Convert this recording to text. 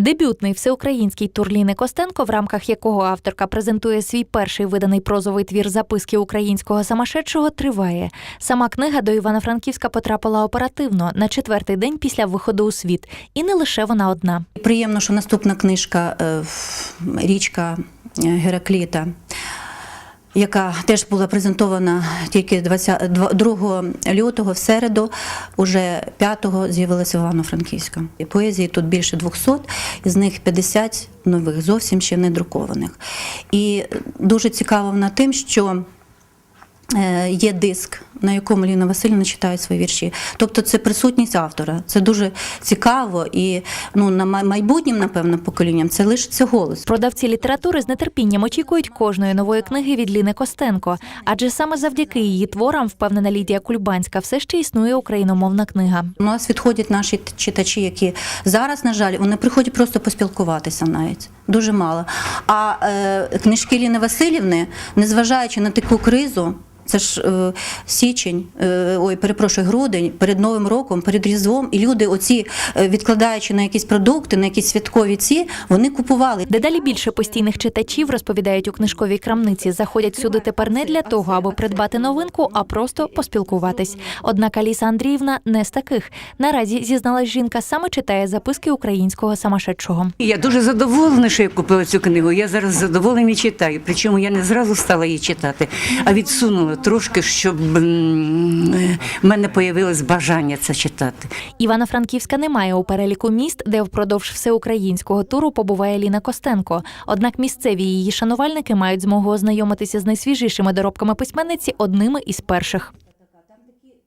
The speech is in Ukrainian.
Дебютний всеукраїнський тур Ліни Костенко, в рамках якого авторка презентує свій перший виданий прозовий твір записки українського самошедшого, триває. Сама книга до Івано-Франківська потрапила оперативно на четвертий день після виходу у світ, і не лише вона одна. Приємно, що наступна книжка е, річка е, Геракліта. Яка теж була презентована тільки 20, 2 лютого в середу, уже 5-го з'явилася в Івано-Франківська. Поезії тут більше 200, із них 50 нових, зовсім ще не друкованих. І дуже цікаво вона тим, що є диск, на якому Ліна Васильівна читає свої вірші. Тобто це присутність автора. Це дуже цікаво і ну, на майбутнім, напевно, поколінням це лишиться голос. Продавці літератури з нетерпінням очікують кожної нової книги від Ліни Костенко, адже саме завдяки її творам, впевнена Лідія Кульбанська, все ще існує україномовна книга. У нас відходять наші читачі, які зараз, на жаль, вони приходять просто поспілкуватися навіть. Дуже мало. А е, книжки Ліни Васильівни, незважаючи на таку кризу, це ж е, січень, е, ой, перепрошую, грудень, перед Новим роком, перед Різдвом, і люди, оці, е, відкладаючи на якісь продукти, на якісь святкові ці, вони купували. Дедалі більше постійних читачів розповідають у книжковій крамниці. Заходять сюди тепер не для того, аби придбати новинку, а просто поспілкуватись. Однак Аліса Андріївна не з таких. Наразі зізналась жінка, саме читає записки українського самошедшого. Я дуже задоволена, що я купила цю книгу. Я зараз задоволена і читаю. Причому я не зразу стала її читати, а відсунула трошки, щоб е, в мене появилось бажання це читати. Івано-Франківська немає у переліку міст, де впродовж всеукраїнського туру побуває Ліна Костенко. Однак місцеві її шанувальники мають змогу ознайомитися з найсвіжішими доробками письменниці одними із перших.